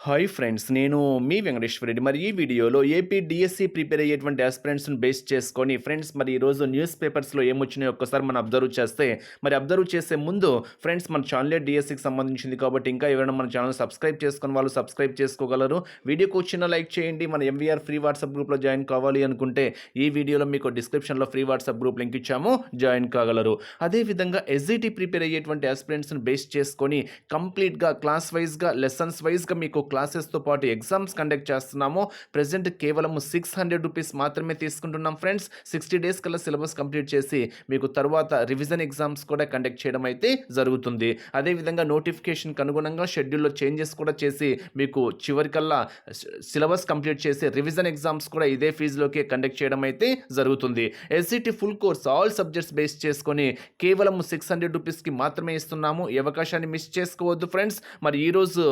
Hi friends నేను మీ వెంకటేశ్వర రెడ్డి. మరి ఈ వీడియోలో ఏపీ డిఎస్సి ప్రిపేర్ అయ్యేటువంటి ఆస్పిరెంట్స్ను బేస్ చేసుకొని ఫ్రెండ్స్ మరి ఈరోజు న్యూస్ పేపర్స్లో ఏమొచ్చినాయో ఒక్కసారి మనం అబ్జర్వ్ చేస్తే మరి అబ్జర్వ్ చేసే ముందు ఫ్రెండ్స్ మన ఛానలే డిఎస్సికి సంబంధించింది కాబట్టి ఇంకా ఎవరైనా మన ఛానల్ సబ్స్క్రైబ్ చేసుకుని వాళ్ళు సబ్స్క్రైబ్ చేసుకోగలరు. వీడియోకి వచ్చిన లైక్ చేయండి. మన ఎంవీఆర్ ఫ్రీ వాట్సాప్ గ్రూప్లో జాయిన్ కావాలి అనుకుంటే ఈ వీడియోలో మీకు డిస్క్రిప్షన్లో ఫ్రీ వాట్సాప్ గ్రూప్ లింక్ ఇచ్చాము. జాయిన్ కాగలరు. అదేవిధంగా ఎస్జిటి ప్రిపేర్ అయ్యేటువంటి ఆస్పిరెంట్స్ను బేస్ చేసుకొని కంప్లీట్గా క్లాస్ వైజ్గా లెసన్స్ వైజ్గా మీకు క్లాసెస్తో పాటు ఎగ్జామ్స్ కండక్ట్ చేస్తున్నాము. ప్రజెంట్ కేవలం సిక్స్ హండ్రెడ్ రూపీస్ మాత్రమే తీసుకుంటున్నాం ఫ్రెండ్స్ సిక్స్టీ డేస్ కల్లా సిలబస్ కంప్లీట్ చేసి మీకు తర్వాత రివిజన్ ఎగ్జామ్స్ కూడా కండక్ట్ చేయడం అయితే జరుగుతుంది. అదేవిధంగా నోటిఫికేషన్కి అనుగుణంగా షెడ్యూల్లో చేంజెస్ కూడా చేసి మీకు చివరికల్లా సిలబస్ కంప్లీట్ చేసి రివిజన్ ఎగ్జామ్స్ కూడా ఇదే ఫీజులోకి కండక్ట్ చేయడం అయితే జరుగుతుంది. SCT full course all subjects base చేసుకొని కేవలం సిక్స్ హండ్రెడ్ రూపీస్కి మాత్రమే ఇస్తున్నాము. ఈ అవకాశాన్ని మిస్ చేసుకోవద్దు ఫ్రెండ్స్ మరి ఈరోజు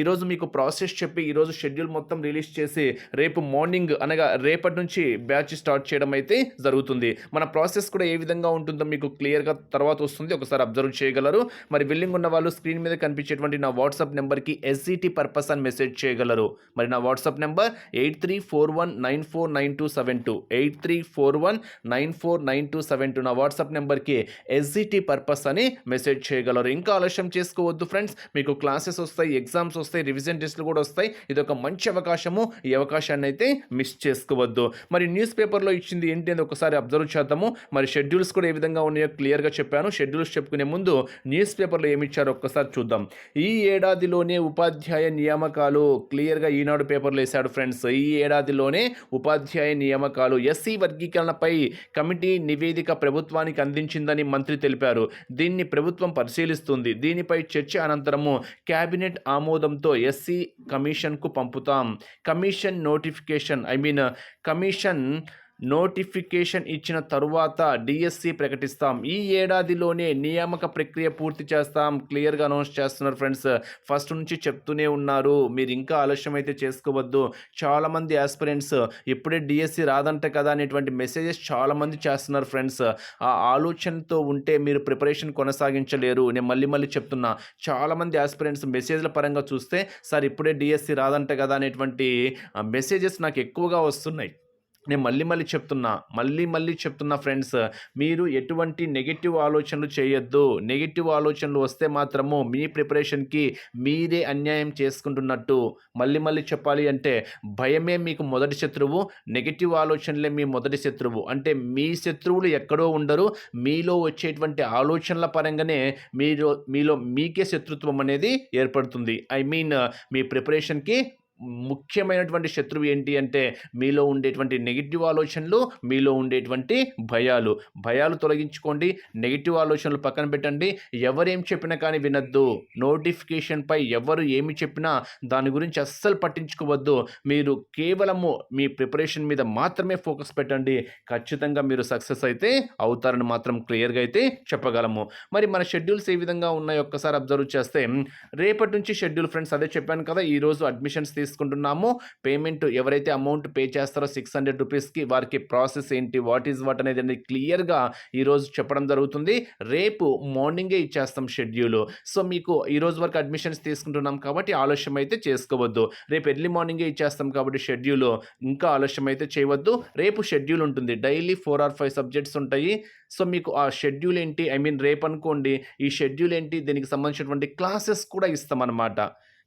ఈరోజు మీకు ప్రాసెస్ చెప్పి ఈరోజు షెడ్యూల్ మొత్తం రిలీజ్ చేసి రేపు మార్నింగ్ అనగా రేపటి నుంచి బ్యాచ్ స్టార్ట్ చేయడం అయితే జరుగుతుంది. మన ప్రాసెస్ కూడా ఏ విధంగా ఉంటుందో మీకు క్లియర్గా తర్వాత వస్తుంది. ఒకసారి అబ్జర్వ్ చేయగలరు. మరి బిల్లింగ్ ఉన్న వాళ్ళు స్క్రీన్ మీద కనిపించేటువంటి నా వాట్సాప్ నెంబర్కి ఎస్సీటీ పర్పస్ అని మెసేజ్ చేయగలరు. మరి నా WhatsApp number eight three four one nine four nine two seven two. Eight three four one nine four nine two seven two నా వాట్సాప్ నెంబర్కి ఎస్జిటి పర్పస్ అని మెసేజ్ చేయగలరు. ఇంకా ఆలస్యం చేసుకోవద్దు ఫ్రెండ్స్. మీకు క్లాసెస్ వస్తాయి ఎగ్జామ్స్ వస్తాయి రివిజన్ టెస్ట్లు కూడా వస్తాయి. ఇది ఒక మంచి అవకాశము. ఈ అవకాశాన్ని అయితే మిస్ చేసుకోవద్దు. మరి న్యూస్ పేపర్లో ఇచ్చింది ఏంటి అని ఒకసారి అబ్జర్వ్ చేద్దాము. మరి షెడ్యూల్స్ కూడా ఏ విధంగా ఉన్నాయో క్లియర్గా చెప్పాను. షెడ్యూల్స్ చెప్పుకునే ముందు న్యూస్ పేపర్లో ఏమి ఇచ్చారో ఒక్కసారి చూద్దాం. ఈ ఏడాదిలోనే ఉపాధ్యాయ నియామకాలు క్లియర్గా ఈనాడు పేపర్లో వేశాడు ఫ్రెండ్స్. ఈ ఏడాదిలోనే ఉపాధ్యాయ నియామకాలు ఎస్సీ వర్గీకరణపై కమిటీ నివేదిక ప్రభుత్వానికి అందించిందని మంత్రి తెలిపారు. దీన్ని ప్రభుత్వం పరిశీలిస్తుంది. దీనిపై చర్చ అనంతరము కేబినెట్ ఆమోదంతో ఎస్సీ కమిషన్కు పంపుతాం. Commission notification I mean commission notification ఇచ్చిన తరువాత డిఎస్సి ప్రకటిస్తాం. ఈ ఏడాదిలోనే నియామక ప్రక్రియ పూర్తి చేస్తాం. క్లియర్గా అనౌన్స్ చేస్తున్నారు ఫ్రెండ్స్. ఫస్ట్ నుంచి చెప్తూనే ఉన్నారు. మీరు ఇంకా ఆలస్యం అయితే చేసుకోవద్దు. చాలామంది ఆస్పిరెంట్స్ ఇప్పుడే డిఎస్సి రాదంట కదా అనేటువంటి మెసేజెస్ చాలామంది చేస్తున్నారు ఫ్రెండ్స్. ఆ ఆలోచనతో ఉంటే మీరు ప్రిపరేషన్ కొనసాగించలేరు. నేను మళ్ళీ మళ్ళీ చెప్తున్నా. చాలామంది ఆస్పిరెంట్స్ మెసేజ్ల పరంగా చూస్తే సార్ ఇప్పుడే డిఎస్సి రాదంట కదా అనేటువంటి మెసేజెస్ నాకు ఎక్కువగా వస్తున్నాయి. నేను మళ్ళీ మళ్ళీ చెప్తున్నా మళ్ళీ మళ్ళీ చెప్తున్నా ఫ్రెండ్స్ మీరు ఎటువంటి నెగిటివ్ ఆలోచనలు చేయొద్దు. నెగిటివ్ ఆలోచనలు వస్తే మాత్రము మీ ప్రిపరేషన్కి మీరే అన్యాయం చేసుకుంటున్నట్టు మళ్ళీ మళ్ళీ చెప్పాలి అంటే భయమే మీకు మొదటి శత్రువు నెగిటివ్ ఆలోచనలే మీ మొదటి శత్రువు. అంటే మీ శత్రువులు ఎక్కడో ఉండరు మీలో వచ్చేటువంటి ఆలోచనల పరంగానే మీరు మీలో మీకే శత్రుత్వం అనేది ఏర్పడుతుంది. ఐ మీన్ మీ ప్రిపరేషన్కి ముఖ్యమైనటువంటి శత్రువు ఏంటి అంటే మీలో ఉండేటువంటి నెగిటివ్ ఆలోచనలు మీలో ఉండేటువంటి భయాలు. భయాలు తొలగించుకోండి నెగిటివ్ ఆలోచనలు పక్కన పెట్టండి. ఎవరేం చెప్పినా కానీ వినొద్దు. నోటిఫికేషన్పై ఎవరు ఏమి చెప్పినా దాని గురించి అస్సలు పట్టించుకోవద్దు. మీరు కేవలము మీ ప్రిపరేషన్ మీద మాత్రమే ఫోకస్ పెట్టండి. ఖచ్చితంగా మీరు సక్సెస్ అయితే అవుతారని మాత్రం క్లియర్గా అయితే చెప్పగలము. మరి మన షెడ్యూల్స్ ఏ విధంగా ఉన్నాయో ఒక్కసారి అబ్జర్వ్ చేస్తే రేపటి నుంచి షెడ్యూల్ ఫ్రెండ్స్ అదే చెప్పాను కదా ఈరోజు అడ్మిషన్స్ తీసుకుంటున్నాము. పేమెంట్ ఎవరైతే అమౌంట్ పే చేస్తారో సిక్స్ హండ్రెడ్ రూపీస్కి వారికి ప్రాసెస్ ఏంటి వాట్ ఈజ్ వాట్ అనేది అనేది క్లియర్గా ఈరోజు చెప్పడం జరుగుతుంది. రేపు మార్నింగే ఇచ్చేస్తాం షెడ్యూల్. సో మీకు ఈరోజు వరకు అడ్మిషన్స్ తీసుకుంటున్నాం కాబట్టి ఆలస్యం అయితే చేసుకోవద్దు. రేపు ఎర్లీ మార్నింగే ఇచ్చేస్తాం కాబట్టి షెడ్యూల్ ఇంకా ఆలస్యం అయితే చేయవద్దు. రేపు షెడ్యూల్ ఉంటుంది. Daily four or five subjects ఉంటాయి. సో మీకు ఆ షెడ్యూల్ ఏంటి? ఐ మీన్ రేపు అనుకోండి ఈ షెడ్యూల్ ఏంటి? దీనికి సంబంధించినటువంటి క్లాసెస్ కూడా ఇస్తామన్నమాట.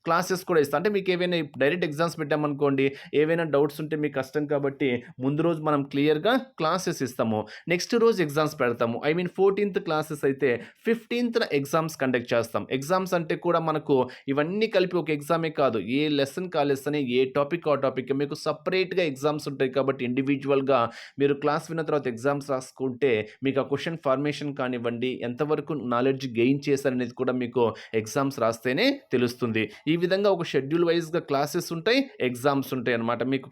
క్లాసెస్ కూడా ఇస్తాం. అంటే మీకు ఏవైనా డైరెక్ట్ ఎగ్జామ్స్ పెట్టామనుకోండి ఏవైనా డౌట్స్ ఉంటే మీకు కష్టం కాబట్టి ముందు రోజు మనం క్లియర్గా క్లాసెస్ ఇస్తాము. నెక్స్ట్ రోజు ఎగ్జామ్స్ పెడతాము. ఐ మీన్ ఫోర్టీన్త్ క్లాసెస్ అయితే ఫిఫ్టీన్త్న ఎగ్జామ్స్ కండక్ట్ చేస్తాం. ఎగ్జామ్స్ అంటే కూడా మనకు ఇవన్నీ కలిపి ఒక ఎగ్జామే కాదు. ఏ లెసన్ కా లెసన్ ఏ టాపిక్ ఆ టాపిక్ మీకు సపరేట్గా ఎగ్జామ్స్ ఉంటాయి కాబట్టి ఇండివిజువల్గా మీరు క్లాస్ విన్న తర్వాత ఎగ్జామ్స్ రాసుకుంటే మీకు ఆ క్వశ్చన్ ఫార్మేషన్ కానివ్వండి ఎంతవరకు నాలెడ్జ్ గెయిన్ చేశారనేది కూడా మీకు ఎగ్జామ్స్ రాస్తేనే తెలుస్తుంది. ఈ ఈ విధంగా ఒక షెడ్యూల్ వైజ్గా క్లాసెస్ ఉంటాయి ఎగ్జామ్స్ ఉంటాయి అనమాట మీకు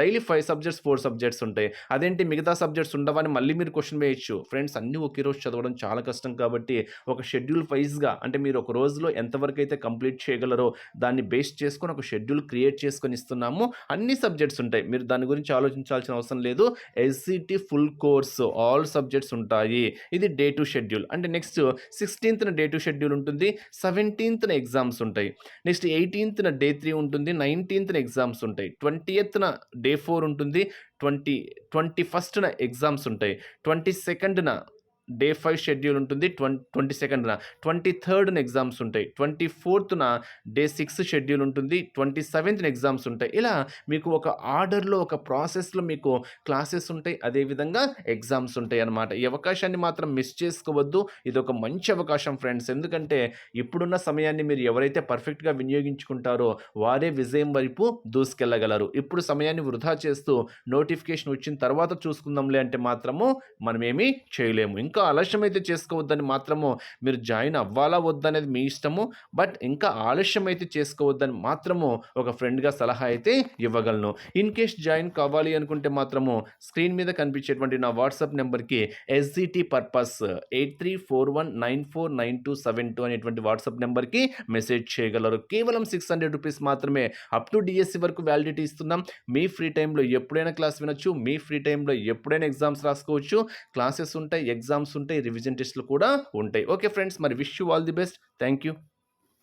daily five subjects four subjects ఉంటాయి. అదేంటి మిగతా సబ్జెక్ట్స్ ఉండవని మళ్ళీ మీరు క్వశ్చన్ వేయచ్చు. ఫ్రెండ్స్ అన్నీ ఒకే రోజు చదవడం చాలా కష్టం కాబట్టి ఒక షెడ్యూల్ వైజ్గా అంటే మీరు ఒక రోజులో ఎంతవరకు అయితే కంప్లీట్ చేయగలరో దాన్ని బేస్ చేసుకొని ఒక షెడ్యూల్ క్రియేట్ చేసుకొని ఇస్తున్నాము. అన్ని సబ్జెక్ట్స్ ఉంటాయి. మీరు దాని గురించి ఆలోచించాల్సిన అవసరం లేదు. SCT full course all subjects ఉంటాయి. ఇది డే టు షెడ్యూల్ అంటే నెక్స్ట్ సిక్స్టీన్త్న డే టు షెడ్యూల్ ఉంటుంది. సెవెంటీన్త్న ఎగ్జామ్స్ ఉంటాయి. నెక్స్ట్ ఎయిటీన్త్న డే త్రీ ఉంటుంది నైన్టీన్త్న ఎగ్జామ్స్ ఉంటాయి ట్వంటీయత్న డే ఫోర్ ఉంటుంది ట్వంటీ ట్వంటీ ఫస్ట్న ఎగ్జామ్స్ ఉంటాయి ట్వంటీ సెకండ్న డే ఫైవ్ షెడ్యూల్ ఉంటుంది ట్వం ట్వంటీ సెకండ్న. ట్వంటీ థర్డ్న ఎగ్జామ్స్ ఉంటాయి ట్వంటీ ఫోర్త్న డే సిక్స్ షెడ్యూల్ ఉంటుంది ట్వంటీ సెవెంత్న ఎగ్జామ్స్ ఉంటాయి. ఇలా మీకు ఒక ఆర్డర్లో ఒక ప్రాసెస్లో మీకు క్లాసెస్ ఉంటాయి అదేవిధంగా ఎగ్జామ్స్ ఉంటాయి అన్నమాట. ఈ అవకాశాన్ని మాత్రం మిస్ చేసుకోవద్దు. ఇది ఒక మంచి అవకాశం ఫ్రెండ్స్. ఎందుకంటే ఇప్పుడున్న సమయాన్ని మీరు ఎవరైతే పర్ఫెక్ట్గా వినియోగించుకుంటారో వారే విజయం వైపు దూసుకెళ్ళగలరు. ఇప్పుడు సమయాన్ని వృధా చేస్తూ నోటిఫికేషన్ వచ్చిన తర్వాత చూసుకుందాంలే అంటే మాత్రము మనమేమీ చేయలేము. ఇంకా ఆలస్యం అయితే చేసుకోవద్దని మాత్రము మీరు జాయిన్ అవ్వాలా వద్దనేది మీ ఇష్టము. బట్ ఇంకా ఆలస్యం అయితే చేసుకోవద్దని మాత్రము ఒక ఫ్రెండ్గా సలహా అయితే ఇవ్వగలను. ఇన్ కేస్ జాయిన్ కావాలి అనుకుంటే మాత్రము స్క్రీన్ మీద కనిపించేటువంటి నా వాట్సాప్ నెంబర్కి SGT purpose eight three four one nine four nine two seven two అనేటువంటి వాట్సాప్ నెంబర్కి మెసేజ్ చేయగలరు. కేవలం సిక్స్ హండ్రెడ్ రూపీస్ మాత్రమే అప్ టు డిఎస్సి వరకు వ్యాలిడిటీ ఇస్తున్నాం. మీ ఫ్రీ టైంలో ఎప్పుడైనా క్లాస్ వినొచ్చు. మీ ఫ్రీ టైంలో ఎప్పుడైనా ఎగ్జామ్స్ రాసుకోవచ్చు. క్లాసెస్ ఉంటాయి ఎగ్జామ్స్ ఉంటాయి రివిజన్ టెస్ట్లు కూడా ఉంటాయి. ఓకే ఫ్రెండ్స్ మరి wish you all the best thank you